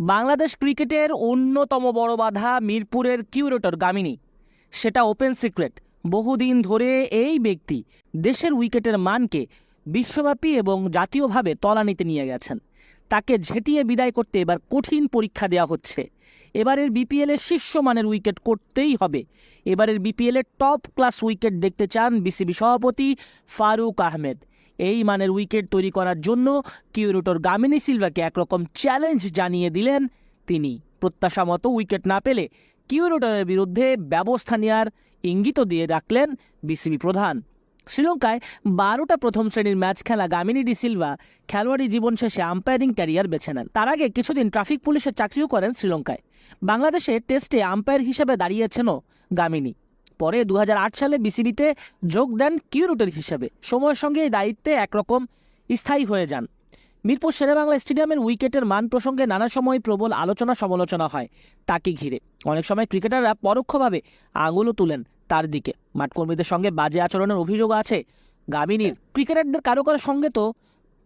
বাংলাদেশ ক্রিকেটের অন্যতম বড় বাধা মিরপুরের কিউরেটর গামিনী। সেটা ওপেন সিক্রেট বহুদিন ধরে এই ব্যক্তি দেশের উইকেটের মানকে বিশ্বব্যাপী এবং জাতীয়ভাবে তলানিতে নিয়ে গেছেন। তাকে ঝেঁটিয়ে বিদায় করতে এবার কঠিন পরীক্ষা দেওয়া হচ্ছে। এবারের বিপিএলের শীর্ষ মানের উইকেট করতেই হবে। এবারের বিপিএলের টপ ক্লাস উইকেট দেখতে চান বিসিবি সভাপতি ফারুক আহমেদ। এই মানের উইকেট তৈরি করার জন্য কিউরেটর গামিনী সিলভাকে একরকম চ্যালেঞ্জ জানিয়ে দিলেন তিনি। প্রত্যাশা মতো উইকেট না পেলে কিউরেটরের বিরুদ্ধে ব্যবস্থা নেওয়ার ইঙ্গিতও দিয়ে রাখলেন বিসিবি প্রধান। শ্রীলঙ্কায় বারোটা প্রথম শ্রেণির ম্যাচ খেলা গামিনী ডি সিলভা খেলোয়াড়ি জীবন শেষে আম্পায়ারিং ক্যারিয়ার বেছে নেন। তার আগে কিছুদিন ট্রাফিক পুলিশের চাকরিও করেন শ্রীলঙ্কায়। বাংলাদেশে টেস্টে আম্পায়ার হিসেবে দাঁড়িয়েছেনও গামিনী। পরে দু হাজার আট সালে বিসিবিতে যোগ দেন কিউরেটর হিসেবে। সময়ের সঙ্গে এই দায়িত্বে একরকম স্থায়ী হয়ে যান। মিরপুর শেরেবাংলা স্টেডিয়ামের উইকেটের মান প্রসঙ্গে নানা সময় প্রবল আলোচনা সমালোচনা হয় তাকে ঘিরে। অনেক সময় ক্রিকেটাররা পরোক্ষভাবে আঙুলও তুলেন তার দিকে। মাঠকর্মীদের সঙ্গে বাজে আচরণের অভিযোগ আছে গামিনীর। ক্রিকেটারদের কারও কারও সঙ্গে তো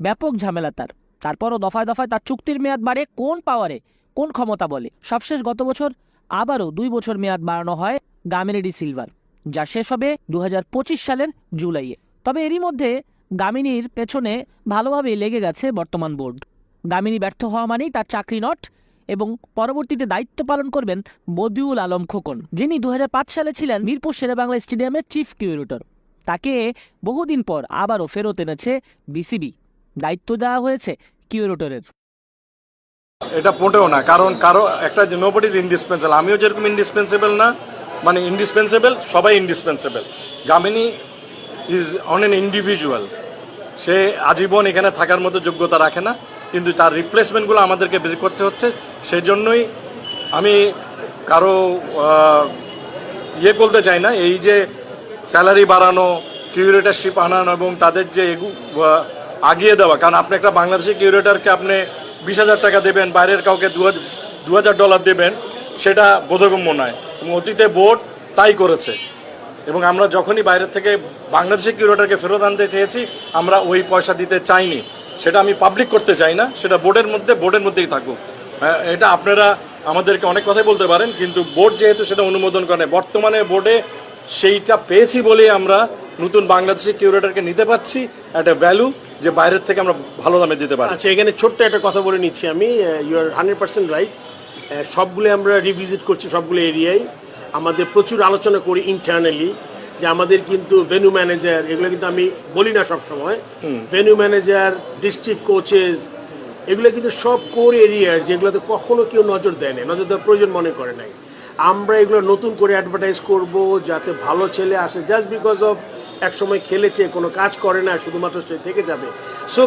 ব্যাপক ঝামেলা তার। তারপরও দফায় দফায় তার চুক্তির মেয়াদ বাড়ে, কোন পাওয়ারে কোন ক্ষমতা বলে। সবশেষ গত বছর আবারও দুই বছর মেয়াদ বাড়ানো হয় গামিনী ডি সিলভার, যা শেষ হবে দু হাজার পঁচিশ সালের জুলাইয়ে। তবে এরই মধ্যে গামিনীর পেছনে ভালোভাবেই লেগে গেছে বর্তমান বোর্ড। গামিনী ব্যর্থ হওয়া মানেই তার চাকরি নট এবং পরবর্তীতে দায়িত্ব পালন করবেন বদিউল আলম খোকন, যিনি দু হাজার পাঁচ সালে ছিলেন মিরপুর শেরেবাংলা স্টেডিয়ামের চিফ কিউরেটর। তাকে বহুদিন পর আবারও ফেরত এনেছে বিসিবি। দায়িত্ব দেওয়া হয়েছে কিউরেটরের। এটা মোটেও না, কারণ কারও একটা যে নোবডি ইজ ইন্ডিসপেন্সেবল আমিও যেরকম ইন্ডিসপেন্সেবল না মানে ইন্ডিসপেন্সেবল সবাই ইন্ডিসপেন্সেবল গামিনী ইজ অন এন ইন্ডিভিজুয়াল সে আজীবন এখানে থাকার মতো যোগ্যতা রাখে না, কিন্তু তার রিপ্লেসমেন্টগুলো আমাদেরকে বের করতে হচ্ছে সেই জন্যই আমি কারও ইয়ে বলতে চাই না, এই যে স্যালারি বাড়ানো কিউরেটারশিপ আনানো এবং তাদের যে এগু আগিয়ে দেওয়া, কারণ আপনি একটা বাংলাদেশি কিউরেটারকে আপনি বিশ হাজার টাকা দেবেন বাইরের কাউকে দু হাজার ডলার দেবেন সেটা বোধগম্য নয়। এবং অতীতে বোর্ড তাই করেছে। এবং আমরা যখনই বাইরের থেকে বাংলাদেশি কিউরেটারকে ফেরত আনতে চেয়েছি আমরা ওই পয়সা দিতে চাইনি। সেটা আমি পাবলিক করতে চাই না সেটা বোর্ডের মধ্যে বোর্ডের মধ্যেই থাকুক। আহ, এটা আপনারা আমাদেরকে অনেক কথাই বলতে পারেন কিন্তু বোর্ড যেহেতু সেটা অনুমোদন করে বর্তমানে বোর্ডে সেইটা পেয়েছি বলেই আমরা নতুন বাংলাদেশি কিউরেটারকে নিতে পাচ্ছি একটা ভ্যালু যে বাইরের থেকে আমরা ভালো দামে দিতে পারি। আচ্ছা এখানে ছোট্ট একটা কথা বলে নিচ্ছি আমি। You are hundred percent right সবগুলো আমরা রিভিজিট করছি সবগুলো এরিয়ায়। আমাদের প্রচুর আলোচনা করি ইন্টারনালি যে আমাদের কিন্তু ভেনু ম্যানেজার এগুলো কিন্তু আমি বলি না সব সময় ভেনু ম্যানেজার ডিস্ট্রিক্ট কোচেস এগুলো কিন্তু সব কোর এরিয়ার যেগুলোতে কখনো কেউ নজর দেয় না নজর দেওয়ার প্রয়োজন মনে করে নাই। আমরা এগুলো নতুন করে অ্যাডভার্টাইজ করব যাতে ভালো ছেলে আসে জাস্ট বিকজ অফ এক সময় খেলেছে, কোনো কাজ করে না, শুধুমাত্র সে থেকে যাবে। সো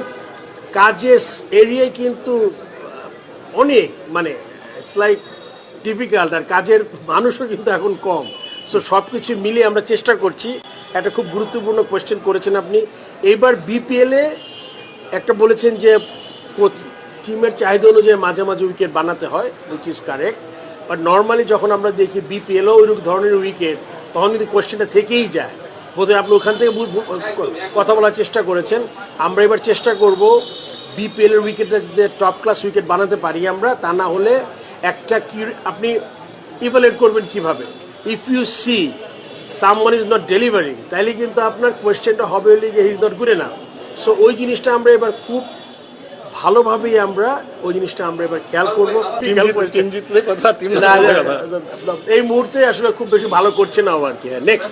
কাজের এরিয়ায় কিন্তু অনেক মানে ইটস লাইক ডিফিকাল্ট আর কাজের মানুষও কিন্তু এখন কম। সো সব কিছু মিলিয়ে আমরা চেষ্টা করছি। একটা খুব গুরুত্বপূর্ণ কোয়েশ্চেন করেছেন আপনি। এবার বিপিএলে একটা বলেছেন যে টিমের চাহিদা অনুযায়ী মাঝে মাঝে উইকেট বানাতে হয় which is correct but normally যখন আমরা দেখি বিপিএলও ওই ধরনের উইকেট তখন কিন্তু কোয়েশ্চেনটা থেকেই যায়। বোধহয় আপনি ওখান থেকে কথা বলার চেষ্টা করেছেন। আমরা এবার চেষ্টা করব বিপিএলের উইকেটটা যাতে টপ ক্লাস উইকেট বানাতে পারি আমরা, তা না হলে একটা কি আপনি ইভ্যালুয়েট করবেন কীভাবে? If you see someone is not delivering তাইলে কিন্তু আপনার কোয়েশ্চেনটা হবে যে ইজ নট গুড না সো ওই জিনিসটা আমরা এবার খুব ভালোভাবেই আমরা ওই জিনিসটা আমরা এবার খেয়াল করব টিম জিতলে কথা টিম না, এই মুহূর্তে আসলে খুব বেশি ভালো করছে না আবার আর কি নেক্সট